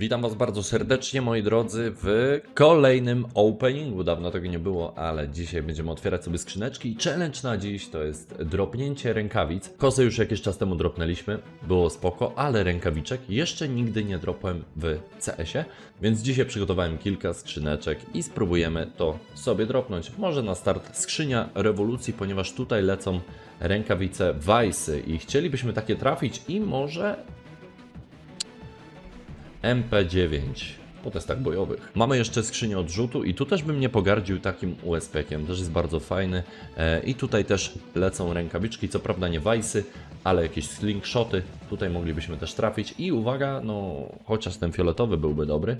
Witam Was bardzo serdecznie, moi drodzy, w kolejnym openingu. Dawno tego nie było, ale dzisiaj będziemy otwierać sobie skrzyneczki. Challenge na dziś to jest dropnięcie rękawic. Kosę już jakiś czas temu dropnęliśmy, było spoko, ale rękawiczek jeszcze nigdy nie dropłem w CS-ie, więc dzisiaj przygotowałem kilka skrzyneczek i spróbujemy to sobie dropnąć. Może na start skrzynia rewolucji, ponieważ tutaj lecą rękawice Vice'y i chcielibyśmy takie trafić i może MP9 po testach bojowych. Mamy jeszcze skrzynię odrzutu i tu też bym nie pogardził takim USP-kiem, też jest bardzo fajny. E, I tutaj też lecą rękawiczki, co prawda nie wajsy, ale jakieś slingshoty, tutaj moglibyśmy też trafić. I uwaga, no chociaż ten fioletowy byłby dobry.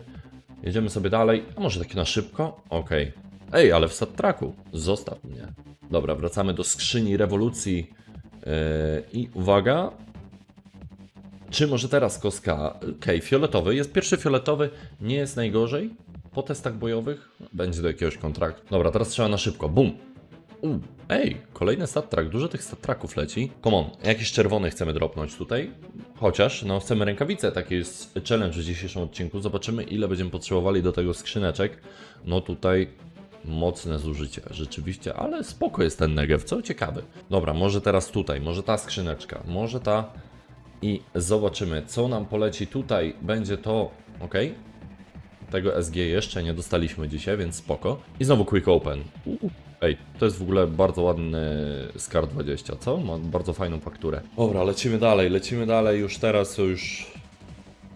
Jedziemy sobie dalej, a może takie na szybko? Okej. Ej, ale w stat tracku, zostaw mnie. Dobra, wracamy do skrzyni rewolucji. E, I uwaga, czy może teraz koska? Okej, fioletowy. Jest pierwszy fioletowy, nie jest najgorzej. Po testach bojowych będzie do jakiegoś kontraktu. Dobra, teraz trzeba na szybko. Bum. U, ej, kolejny stat track. Dużo tych stat tracków leci. Come on, jakiś czerwony chcemy dropnąć tutaj. Chociaż, no chcemy rękawice. Taki jest challenge w dzisiejszym odcinku. Zobaczymy, ile będziemy potrzebowali do tego skrzyneczek. No tutaj mocne zużycie, rzeczywiście, ale spoko jest ten negev, co ciekawy. Dobra, może teraz tutaj, może ta skrzyneczka, może ta i zobaczymy, co nam poleci tutaj. Będzie to, ok. Tego SG jeszcze nie dostaliśmy dzisiaj, więc spoko. I znowu Quick Open. Ej, to jest w ogóle bardzo ładny Scar 20, co? Ma bardzo fajną fakturę. Dobra, lecimy dalej, lecimy dalej. Już teraz już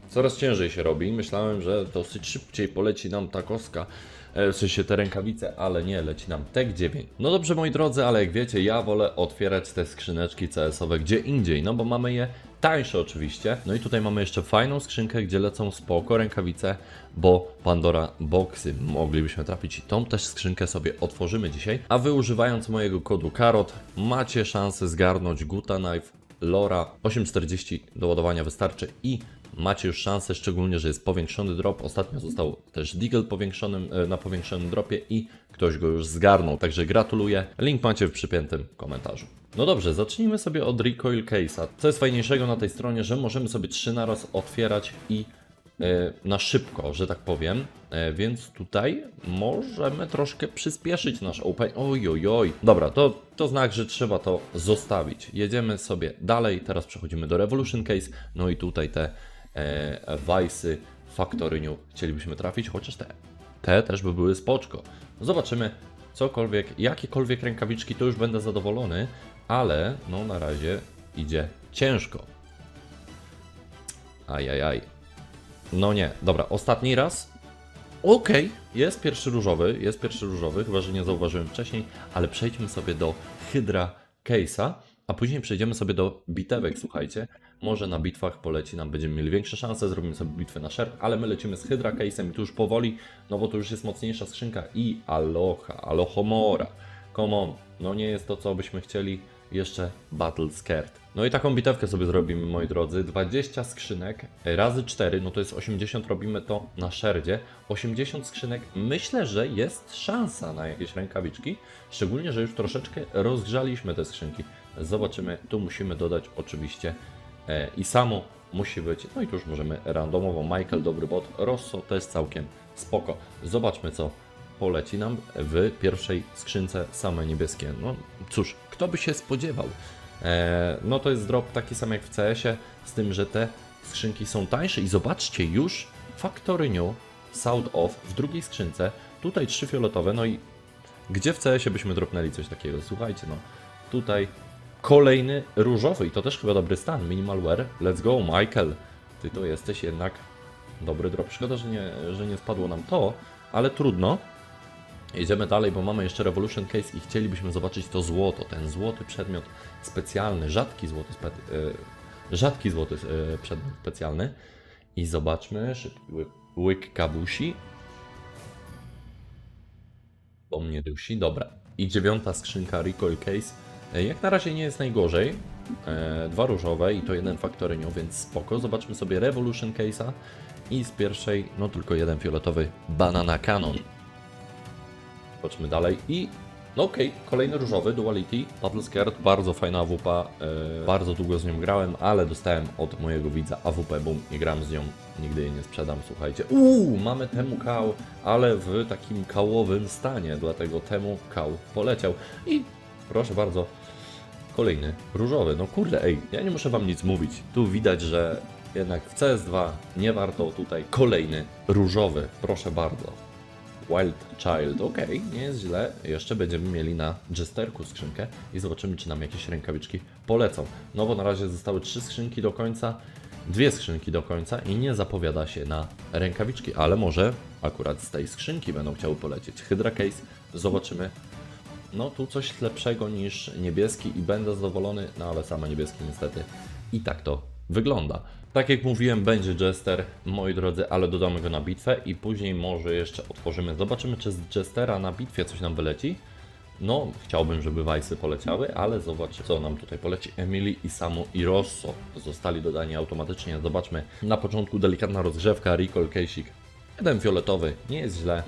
coraz ciężej się robi. Myślałem, że dosyć szybciej poleci nam ta koska. E, W sensie te rękawice, ale nie, leci nam TEK 9. No dobrze moi drodzy, ale jak wiecie, ja wolę otwierać te skrzyneczki CS-owe gdzie indziej, no bo mamy je tańsze oczywiście. No i tutaj mamy jeszcze fajną skrzynkę, gdzie lecą spoko rękawice, bo Pandora Boxy moglibyśmy trafić i tą też skrzynkę sobie otworzymy dzisiaj. A wy używając mojego kodu KAROT macie szansę zgarnąć Guta Knife Lora 840 do ładowania wystarczy i macie już szansę, szczególnie, że jest powiększony drop. Ostatnio został też Deagle powiększonym, e, na powiększonym dropie i ktoś go już zgarnął. Także gratuluję. Link macie w przypiętym komentarzu. No dobrze, zacznijmy sobie od Recoil Case'a. Co jest fajniejszego na tej stronie, że możemy sobie trzy naraz otwierać i e, na szybko, że tak powiem. E, Więc tutaj możemy troszkę przyspieszyć nasz open. Oj, oj, oj. Dobra, to, to znak, że trzeba to zostawić. Jedziemy sobie dalej. Teraz przechodzimy do Revolution Case. No i tutaj te e, Vice'y Factory New chcielibyśmy trafić, chociaż te, te też by były spoczko. Zobaczymy cokolwiek, jakiekolwiek rękawiczki, to już będę zadowolony, ale no na razie idzie ciężko. Ajajaj. No nie, dobra, ostatni raz. Okej, jest pierwszy różowy, jest pierwszy różowy, chyba że nie zauważyłem wcześniej, ale przejdźmy sobie do Hydra Case'a, a później przejdziemy sobie do bitewek, słuchajcie. Może na bitwach poleci nam, będziemy mieli większe szanse, zrobimy sobie bitwę na szerp, ale my lecimy z Hydra Case'em i tu już powoli, no bo to już jest mocniejsza skrzynka i Aloha, Alohomora, come on, no nie jest to co byśmy chcieli, jeszcze Battle Scared. No i taką bitewkę sobie zrobimy, moi drodzy. 20 skrzynek razy 4, no to jest 80, robimy to na szerdzie. 80 skrzynek, myślę, że jest szansa na jakieś rękawiczki. Szczególnie, że już troszeczkę rozgrzaliśmy te skrzynki. Zobaczymy, tu musimy dodać oczywiście i samo musi być. No i tu już możemy randomowo. Michael, dobry bot. Rosso jest całkiem spoko. Zobaczmy, co poleci nam w pierwszej skrzynce same niebieskie. No cóż, kto by się spodziewał? E, no to jest drop taki sam jak w CS-ie, z tym, że te skrzynki są tańsze i zobaczcie już Factory New Sound Off w drugiej skrzynce, tutaj trzy fioletowe, no i gdzie w CS-ie byśmy dropnęli coś takiego? Słuchajcie, no tutaj kolejny różowy i to też chyba dobry stan, Minimal Wear, let's go Michael, ty to jesteś jednak dobry drop, szkoda, że nie, że nie spadło nam to, ale trudno, Jedziemy dalej, bo mamy jeszcze Revolution Case i chcielibyśmy zobaczyć to złoto, ten złoty przedmiot specjalny, rzadki złoty, spe, e, rzadki złoty e, przedmiot specjalny. I zobaczmy, szybki łyk kabusi. Bo mnie dusi, dobra. I dziewiąta skrzynka Recoil Case. E, Jak na razie nie jest najgorzej. E, dwa różowe i to jeden faktorynią, więc spoko. Zobaczmy sobie Revolution Case'a. I z pierwszej, no tylko jeden fioletowy Banana Cannon. Zobaczmy dalej i No okej, kolejny różowy, Duality, Battle Scared, bardzo fajna AWP, yy, bardzo długo z nią grałem, ale dostałem od mojego widza AWP Boom i gram z nią, nigdy jej nie sprzedam, słuchajcie. Uuu, mamy temu kał, ale w takim kałowym stanie, dlatego temu kał poleciał i proszę bardzo, kolejny różowy. No kurde, ej, ja nie muszę wam nic mówić, tu widać, że jednak w CS2 nie warto tutaj kolejny różowy, proszę bardzo. Wild Child, okej, nie jest źle. Jeszcze będziemy mieli na Jesterku skrzynkę i zobaczymy, czy nam jakieś rękawiczki polecą. No bo na razie zostały trzy skrzynki do końca, dwie skrzynki do końca i nie zapowiada się na rękawiczki, ale może akurat z tej skrzynki będą chciały polecieć. Hydra Case, zobaczymy. No tu coś lepszego niż niebieski i będę zadowolony, no ale same niebieskie niestety i tak to wygląda. Tak jak mówiłem, będzie Jester, moi drodzy, ale dodamy go na bitwę i później może jeszcze otworzymy. Zobaczymy, czy z Jestera na bitwie coś nam wyleci. No, chciałbym, żeby Wajsy poleciały, ale zobaczmy, co nam tutaj poleci. Emily i Samu i Rosso zostali dodani automatycznie. Zobaczmy, na początku delikatna rozgrzewka, recall case'ik. Jeden fioletowy, nie jest źle.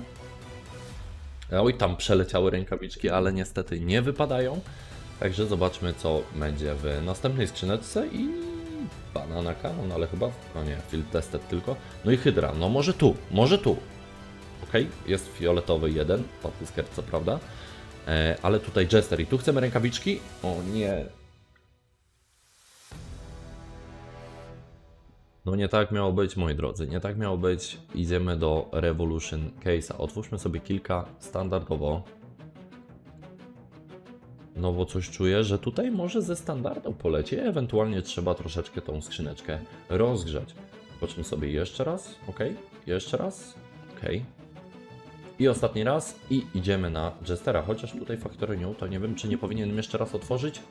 Oj, tam przeleciały rękawiczki, ale niestety nie wypadają. Także zobaczmy, co będzie w następnej skrzyneczce i banana kanon, ale chyba, no nie, field tested tylko. No i hydra, no może tu, może tu. Ok, jest fioletowy jeden, patysker co prawda, e, ale tutaj jester i tu chcemy rękawiczki. O nie. No nie tak miało być, moi drodzy, nie tak miało być. Idziemy do Revolution Case'a. Otwórzmy sobie kilka standardowo. No bo coś czuję, że tutaj może ze standardą poleci, ewentualnie trzeba troszeczkę tą skrzyneczkę rozgrzać. Zobaczmy sobie jeszcze raz, ok, jeszcze raz, ok. I ostatni raz i idziemy na Jestera, chociaż tutaj Factory New, to nie wiem czy nie powinienem jeszcze raz otworzyć.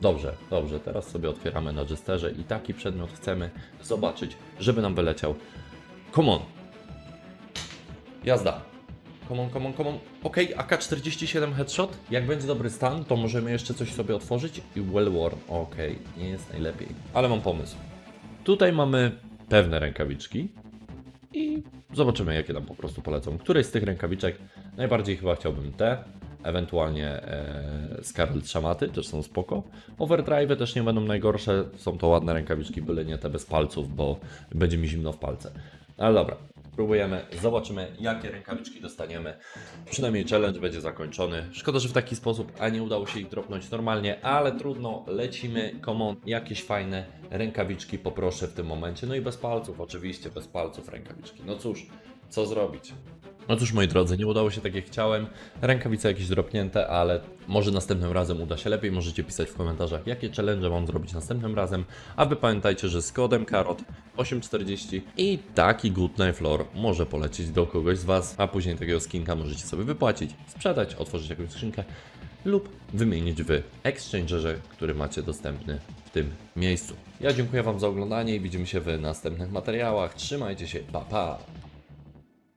Dobrze, dobrze, teraz sobie otwieramy na Jesterze i taki przedmiot chcemy zobaczyć, żeby nam wyleciał. Come on. Jazda. Come on, come on, come on. Ok, AK-47 headshot. Jak będzie dobry stan, to możemy jeszcze coś sobie otworzyć. I well worn. Ok, nie jest najlepiej. Ale mam pomysł. Tutaj mamy pewne rękawiczki. I zobaczymy, jakie nam po prostu polecą. Której z tych rękawiczek najbardziej chyba chciałbym te. Ewentualnie e, Scarlet Szamaty, też są spoko. Overdrive też nie będą najgorsze. Są to ładne rękawiczki, byle nie te bez palców, bo będzie mi zimno w palce. Ale dobra, Próbujemy, zobaczymy jakie rękawiczki dostaniemy. Przynajmniej challenge będzie zakończony. Szkoda, że w taki sposób, a nie udało się ich dropnąć normalnie, ale trudno, lecimy. Common, jakieś fajne rękawiczki poproszę w tym momencie. No i bez palców, oczywiście, bez palców rękawiczki. No cóż, co zrobić? No cóż, moi drodzy, nie udało się tak jak chciałem. Rękawice jakieś dropnięte, ale może następnym razem uda się lepiej. Możecie pisać w komentarzach, jakie challenge mam zrobić następnym razem. A wy pamiętajcie, że z kodem KAROT 840 i taki Good Night Floor może polecieć do kogoś z Was, a później takiego skinka możecie sobie wypłacić, sprzedać, otworzyć jakąś skrzynkę lub wymienić w Exchangerze, który macie dostępny w tym miejscu. Ja dziękuję Wam za oglądanie i widzimy się w następnych materiałach. Trzymajcie się, pa pa!